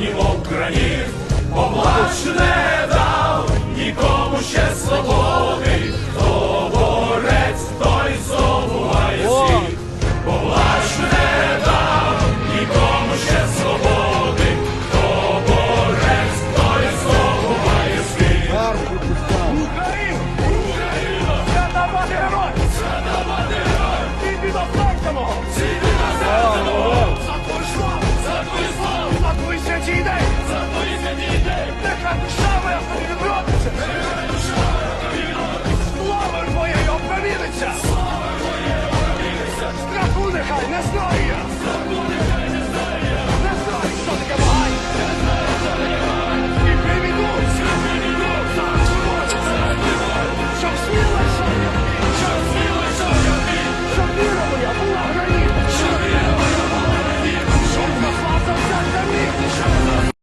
сумнівом кранів, бо не дав нікому ще свободи, хто борець, той здобуває світ, бо не дав нікому ще свободи, хто борець, той здобуває світ.